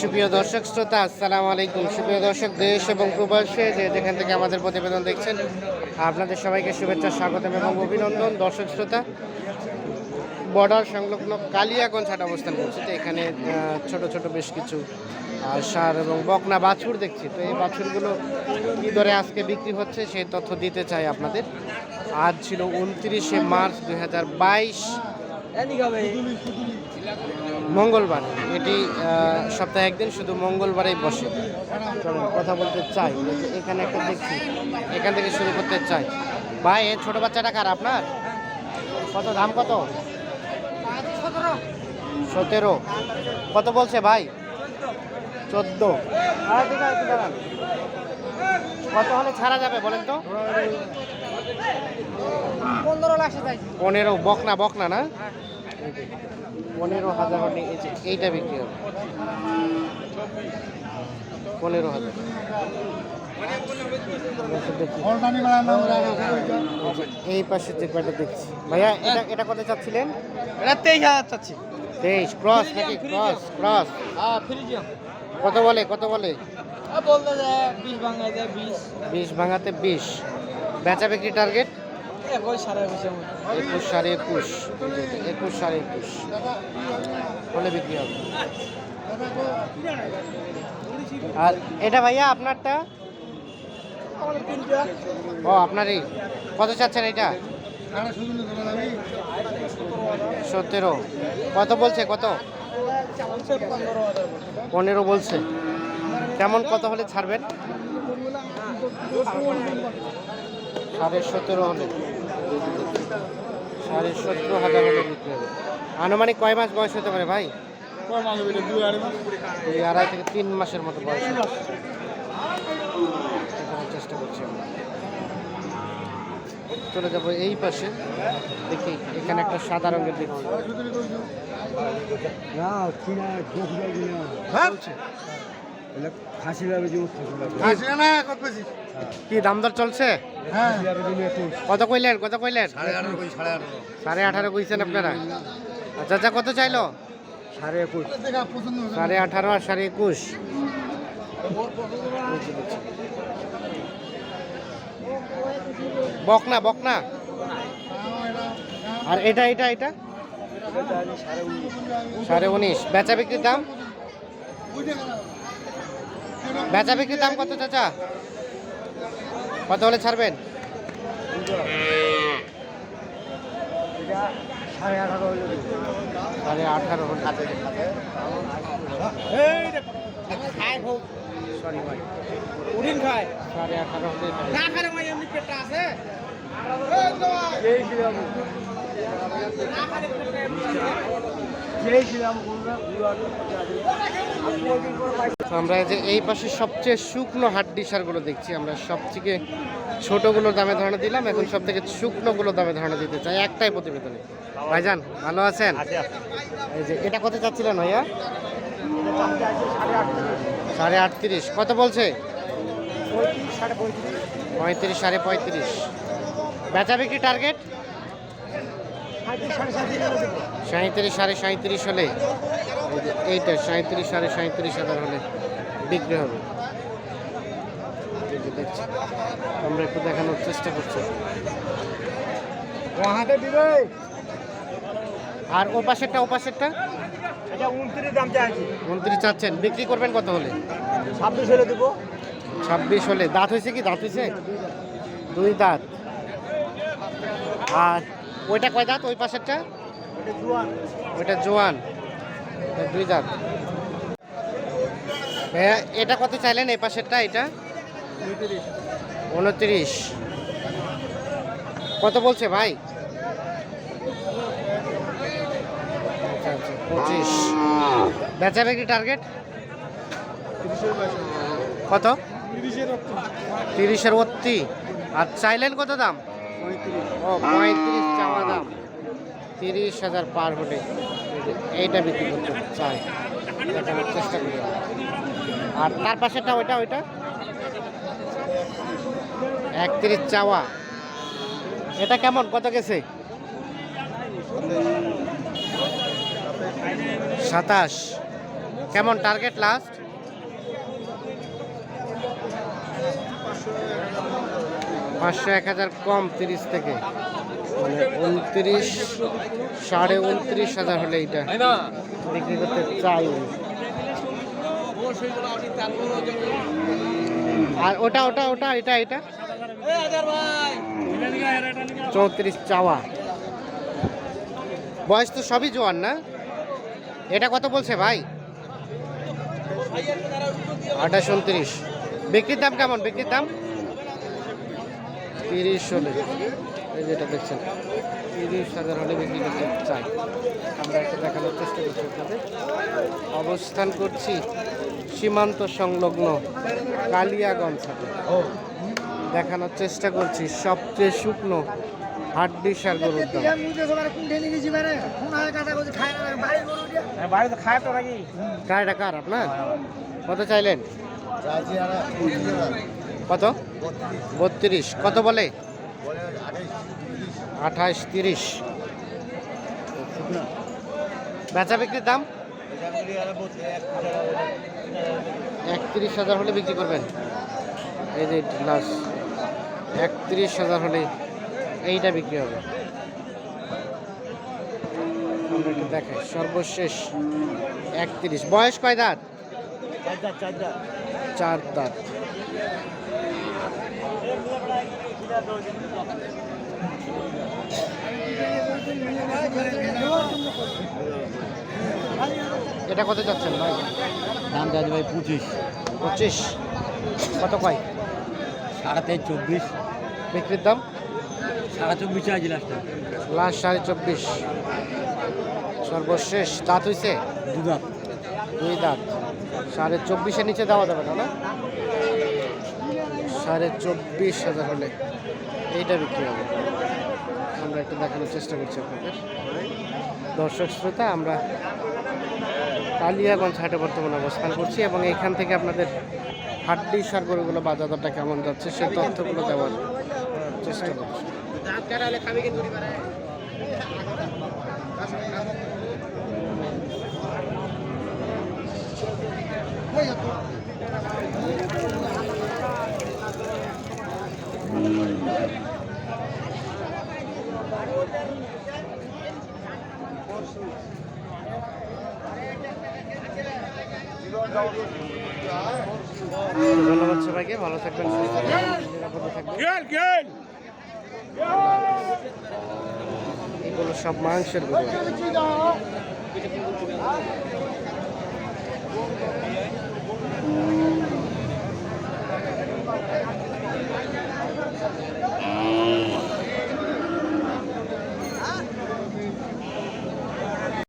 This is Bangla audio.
সুপ্রিয় দর্শক, শ্রোতা, আসসালামু আলাইকুম। সুপ্রিয় দর্শক, দেশ এবং প্রবাসে যে যেখান থেকে আমাদের প্রতিবেদন দেখছেন, আপনাদের সবাইকে শুভেচ্ছা, স্বাগতম এবং অভিনন্দন। দর্শক, শ্রোতা, বর্ডার সংলগ্ন কালিয়াগঞ্জ হাট অবস্থান করছি। তো এখানে ছোট ছোট বেশ কিছু সার এবং বকনা বাছুর দেখছি। তো এই বাছুরগুলো কী দরে আজকে বিক্রি হচ্ছে, সেই তথ্য দিতে চাই আপনাদের। আজ ছিল উনত্রিশে মার্চ দুই হাজার বাইশ। মঙ্গলবার। এটি সপ্তাহে একদিন শুধু মঙ্গলবারেই বসে। চলুন কথা বলতে চাই। এখানে একটা দেখছি। এখান থেকে শুরু করতে চাই। ভাই এই ছোটো বাচ্চাটা কার আপনার? কত দাম কত? সতেরো। কত বলছে ভাই? চোদ্দ। কত হলে ছাড়া যাবে বলেন তো? পনেরো বকনা বকনা না? পনেরো হাজার হলে এই যে এইটা বিক্রি হবে। পনেরো হাজার। এই পাশে যে কয়টা দেখছি। ভাইয়া এটা এটা কত চাচ্ছিলেন? এটা তেইশ হাজার চাচ্ছি। তেইশ ক্রস নাকি ক্রস ক্রস? হ্যাঁ কত বলে কত বলে? বিশ যায় বিশ। বিশ ভাঙাতে বিশ। বেচা বিক্রি টার্গেট? একুশ সাড়ে একুশের একুশ সাড়ে একুশ একুশ সাড়ে একুশ। হলে বিক্রি হবে। আর এটা ভাইয়া আপনারটা? ও আপনারই। কত চাচ্ছেন এটা? সতেরো। কত বলছে কত? পনেরো বলছে। কেমন কত হলে ছাড়বেন? সাড়ে সতেরো হলে। সাড়ে সতেরো হাজার হলে বিক্রি হবে। আনুমানিক কয় মাস বয়স হতে পারে ভাই? দুই আড়াই থেকে তিন মাসের মতো বয়স। চেষ্টা করছি আমরা। চলে যাব এই পাশে। দেখি এখানে একটা সাদা রঙের দেখছি চলছে। খাসি যাবে যে কি দাম দর চলছে? হ্যাঁ কত কইলেন কত কইলেন? সাড়ে আঠারো সাড়ে আঠারো। সাড়ে কইছেন আপনারা? আচ্ছা আচ্ছা কত চাইলো? সাড়ে একুশ। সাড়ে আঠারো আর সাড়ে একুশ। বকনা বকনা? আর এটা এটা এটা? সাড়ে উনিশ। বেচা বিক্রির দাম? বেচা বিক্রির দাম কত চাচা? কত হলে ছাড়বেন? সাড়ে আঠারো সরি ভাই। উড়িন খায়। সাড়ে আঠারো হলে না ভাই এমনি পেটটা আছে। চেয়েছিলাম চেয়েছিলাম তো আমরা যে এই পাশে সবচেয়ে শুকনো হাড্ডি সারগুলো দেখছি। আমরা সবথেকে ছোটগুলোর দামে ধারণা দিলাম এখন সব থেকে শুকনোগুলো দামে ধারণা দিতে চাই। একটাই প্রতিবেদনে। ভাইজান ভালো আছেন? এই যে এটা কত চাচ্ছিলেন ভাইয়া? সাড়ে আটত্রিশ। কত বলছে? পঁয়ত্রিশ সাড়ে পঁয়ত্রিশ। বেচা বিক্রি টার্গেট? সাঁত্রিশ সাড়ে সাঁত্রিশ হলে। এইটা সাঁত্রিশ সাড়ে সাঁত্রিশ হাজার হলে বিক্রি হবে। দেখছি আমরা একটু দেখানোর চেষ্টা করছি। আর ও পাশেরটা ও পাশেরটা? উনত্রিশ চাচ্ছেন বিক্রি করবেন কত হলে? ছাব্বিশ হলে দেবো। ছাব্বিশ হলে। দাঁত হয়েছে কি? দাঁত হয়েছে? দুই দাঁত। আর ওইটা কয় দাঁত? ওই পাশেরটা? ওইটা জোয়ান। দুই এটা কত চাইলেন এই পাশেরটা, এটা? উনত্রিশ। কত বলছে ভাই? পঁচিশ। বেচা বিক্রি টার্গেট? কত? তিরিশের অত্তি আর চাইলেন কত দাম? ও, পঁয়ত্রিশ চাওয়া দাম। তিরিশ হাজার পার হলে এইটা বিক্রি করতে চাই। চেষ্টা করি। আর তার পাশেটা ওইটা ওইটা? একত্রিশ চাওয়া। এটা কেমন? কত গেছে? সাতাশ। কেমন টার্গেট লাস্ট পাঁচশো এক হাজার কম, তিরিশ থেকে। মানে উনত্রিশ সাড়ে উনত্রিশ হাজার হলে এইটা বিক্রি করতে চাই। আর ওটা ওটা ওটা এটা এটা? চৌত্রিশ চাওয়া। বয়স তো সবই জোয়ান না? এটা কত বলছে ভাই? আঠাশ উনত্রিশ। বিক্রির দাম কেমন? বিক্রির দাম? তিরিশ হলে। এই যেটা দেখছেন তিরিশ হাজার হলে বিক্রি করতে চাই। আমরা একটু দেখানোর চেষ্টা করছি আপনাদের। অবস্থান করছি সীমান্ত সংলগ্ন কালিয়াগঞ্জ হাটে। দেখানোর চেষ্টা করছি সবচেয়ে শুকনো হাড্ডি সার গরুর দাম। কারটা কার আপনার? কত চাইলেন? কত? বত্রিশ। কত বলে? আঠাশ তিরিশ। বেচা বিক্রির দাম? একত্রিশ হাজার হলে বিক্রি করবেন। এই যে লাস্ট একত্রিশ হাজার হলে এইটা বিক্রি হবে। আমরা একটু দেখাই। সর্বশেষ একত্রিশ। বয়স কয় দাঁত। চার দাঁত। এটা কত যাচ্ছেন ভাই? দাম যাচ্ছে ভাই পঁচিশ। পঁচিশ। কত কয়? সাড়ে তেইশ চব্বিশ। বিক্রির দাম? সাড়ে চব্বিশ চাইছি লাস্টে লাস্ট সাড়ে চব্বিশ। সর্বশেষ দাঁত হইছে? দু দাঁত। দুই দাঁত। সাড়ে চব্বিশের নিচে দেওয়া যাবে না না? সাড়ে চব্বিশ হাজার হলে। এইটা বিক্রি হবে। আমরা একটু দেখানোর চেষ্টা করছি আপনাদের। দর্শক শ্রোতা, আমরা কালিয়াগঞ্জ হাটে বর্তমানে অবস্থান করছি এবং এখান থেকে আপনাদের হাড্ডি সার গরুগুলো বাজার দরটা কেমন যাচ্ছে, সেই তথ্যগুলো দেওয়ার চেষ্টা করছি। ধন্যবাদ সবাইকে ভালো থাকবেন এগুলো সব মাংসের